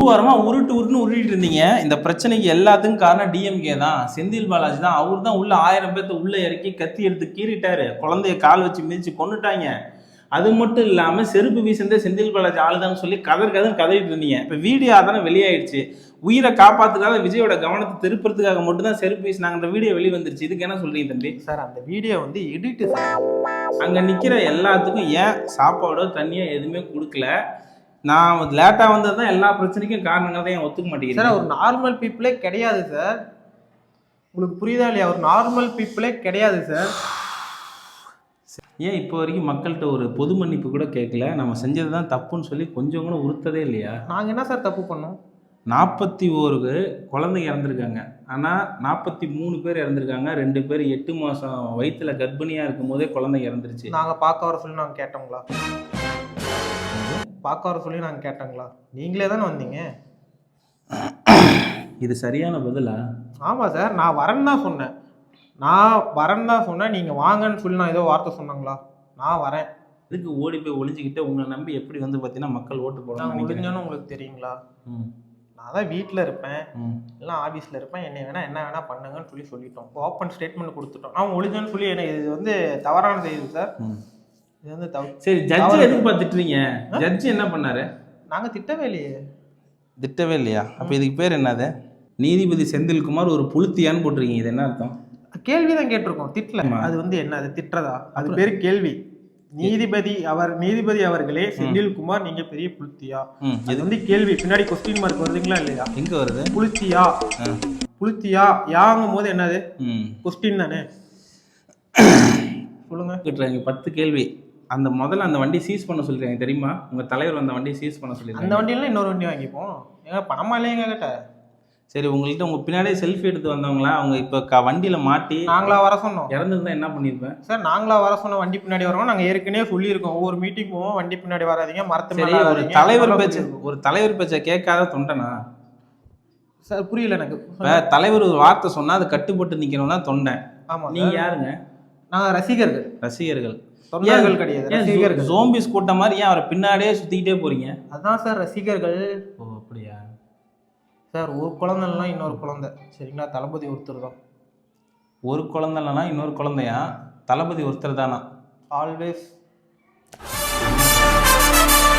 ஒரு வாரமா உருட்டு உருட்டுன்னு உருட்டிட்டு இருந்தீங்க. இந்த பிரச்சனைக்கு எல்லாத்துக்கும் காரணம் டிஎம்கே தான். செந்தில் பாலாஜி தான். அவர் தான் உள்ள ஆயிரம் பேர்த்த உள்ள இறக்கி கத்தி எடுத்து கீறிட்டாரு. குழந்தைய கால் வச்சு மிதிச்சு கொன்னுட்டாங்க. அது மட்டும் இல்லாம செருப்பு வீசந்தே செந்தில் பாலாஜி ஆளுதான்னு சொல்லி கதர் கதர் கதறிட்டு இருந்தீங்க. இப்ப வீடியோ தானே வெளியாயிடுச்சு. உயிரை காப்பாத்துக்காக விஜயோட கவனத்தை திருப்புறதுக்காக மட்டும் தான் செருப்பு வீசினாங்கன்ற வீடியோ வெளிய வந்துருச்சு இதுக்கு என்ன சொல்றீங்க தம்பி? சார் அந்த வீடியோ வந்து எடிட் சார். அங்க நிக்கிற எல்லாத்துக்கும் ஏன் சாப்பாடோ தண்ணியோ எதுவுமே கொடுக்கல? நான் லேட்டா வந்தது தான் எல்லா பிரச்சனைக்கும் காரணங்கிறத ஏன் ஒத்துக்க சார் மாட்டேங்கிறேன் அவர் நார்மல் பீப்புளே கிடையாது சார். உங்களுக்கு புரியுதா இல்லையா? அவர் நார்மல் பீப்புளே கிடையாது சார். ஏன் இப்போ வரைக்கும் மக்கள்கிட்ட ஒரு பொது மன்னிப்பு கூட கேட்கல? நம்ம செஞ்சது தான் தப்புன்னு சொல்லி கொஞ்சம் கூட உறுத்ததே இல்லையா? நாங்கள் என்ன சார் தப்பு பண்ணோம்? நாற்பத்தி ஓரு குழந்தைங்க இறந்துருக்காங்க. ஆனால் நாற்பத்தி மூணு பேர் இறந்துருக்காங்க. ரெண்டு பேர் எட்டு மாதம் வயிற்றுல கர்ப்பிணியாக இருக்கும் போதே குழந்தை இறந்துருச்சு. நாங்கள் பார்க்க வர சொல்லி நாங்கள் கேட்டோங்களா பார்க்க வர சொல்லி நாங்கள் கேட்டோங்களா? நீங்களே தானே வந்தீங்க? இது சரியான பதிலா? ஆமாம் சார் நான் வரேன்னு தான் சொன்னேன். நான் வரேன்னு தான் சொன்னேன். நீங்கள் வாங்கன்னு சொல்லி நான் ஏதோ வார்த்தை சொன்னாங்களா? நான் வரேன். இதுக்கு ஓடி போய் ஒளிஞ்சுக்கிட்டு உங்களை நம்பி எப்படி வந்து பார்த்தீங்கன்னா மக்கள் ஓட்டு நினைக்கிறேன் முடிஞ்சோன்னு உங்களுக்கு தெரியுங்களா? நான் தான் வீட்டில் இருப்பேன். இல்லை ஆஃபீஸில் இருப்பேன். என்னை வேணா என்ன வேணா பண்ணுங்கன்னு சொல்லி சொல்லிட்டோம். ஓப்பன் ஸ்டேட்மெண்ட் கொடுத்துட்டோம். நான் ஒளிஞ்சோன்னு சொல்லி எனக்கு இது வந்து தவறான செய்தி சார். இது வந்து தவ சரி ஜட்ஜி எதுக்கு பார்த்துட்டுறீங்க? ஜட்ஜி என்ன பண்ணாரு? நாங்கள் திட்டவே இல்லையே. திட்டவே இல்லையா? அப்போ இதுக்கு பேர் என்னது? நீதிபதி செந்தில்குமார் ஒரு புளுத்தியான்னு போட்டிருக்கீங்க. இது என்ன அர்த்தம்? கேள்வி தான் கேட்டிருக்கோம். திட்டல. அது வந்து என்ன? அது திட்டுறதா அது பேர் கேள்வி. நீதிபதி அவர் நீதிபதி அவர்களே செந்தில்குமார் நீங்க பெரிய புளுத்தியா? இது வந்து கேள்வி. பின்னாடி கொஸ்டின் மார்க் வருதுங்களா இல்லையா? எங்கே வருது? புளுத்தியா. புளுத்தியா? யாங்கும் போது என்னது கொஸ்டின் தானே? சொல்லுங்க. பத்து கேள்வி. அந்த முதல்ல அந்த வண்டி சீஸ் பண்ண சொல்லிருக்காங்க தெரியுமா? உங்க தலைவர் அந்த வண்டியை சீஸ் பண்ண அந்த சொல்லிருக்காங்க வண்டியில இன்னொரு வண்டி வாங்கிப்போம். ஏங்க பணமா இல்லையா கிட்ட சரி உங்கள்கிட்ட உங்க பின்னாடியே செல்ஃபி எடுத்து வந்தவங்களா? அவங்க இப்போ க வண்டியில மாட்டி நாங்களா வர சொன்னோம். இறந்துருந்தா என்ன பண்ணியிருப்பேன் சார் நாங்களா வர சொன்ன வண்டி பின்னாடி வரோம் நாங்க ஏற்கனவே சொல்லியிருக்கோம். ஒவ்வொரு மீட்டிங் போவோம் வண்டி பின்னாடி வராதீங்க மரத்து சரி மேல ஒரு. தலைவர் பேச்ச. ஒரு தலைவர் பேச்சை கேட்காத தொண்டனா? சார் புரியல எனக்கு. இப்ப தலைவர் ஒரு வார்த்தை சொன்னா அது கட்டுப்பட்டு நிக்கணும் தான் தொண்டன். ஆமா நீங்க சார். யாருங்க? நாங்க ரசிகர்கள். ரசிகர்கள். தொண்டர்கள் கிடையாது ஜோம்பிஸ் கூட்டம் மாதிரி ஏன் அவரை பின்னாடியே சுத்திக்கிட்டே போறீங்க? அதான் சார் ரசிகர்கள். ஓ அப்படியா? சார் ஒரு குழந்தைலாம் இன்னொரு குழந்தை. சரிங்களா? தளபதி ஒருத்தர் தான். ஒரு குழந்தை இல்லைனா இன்னொரு குழந்தையா? தளபதி ஒருத்தர் தானா? ஆல்வேஸ்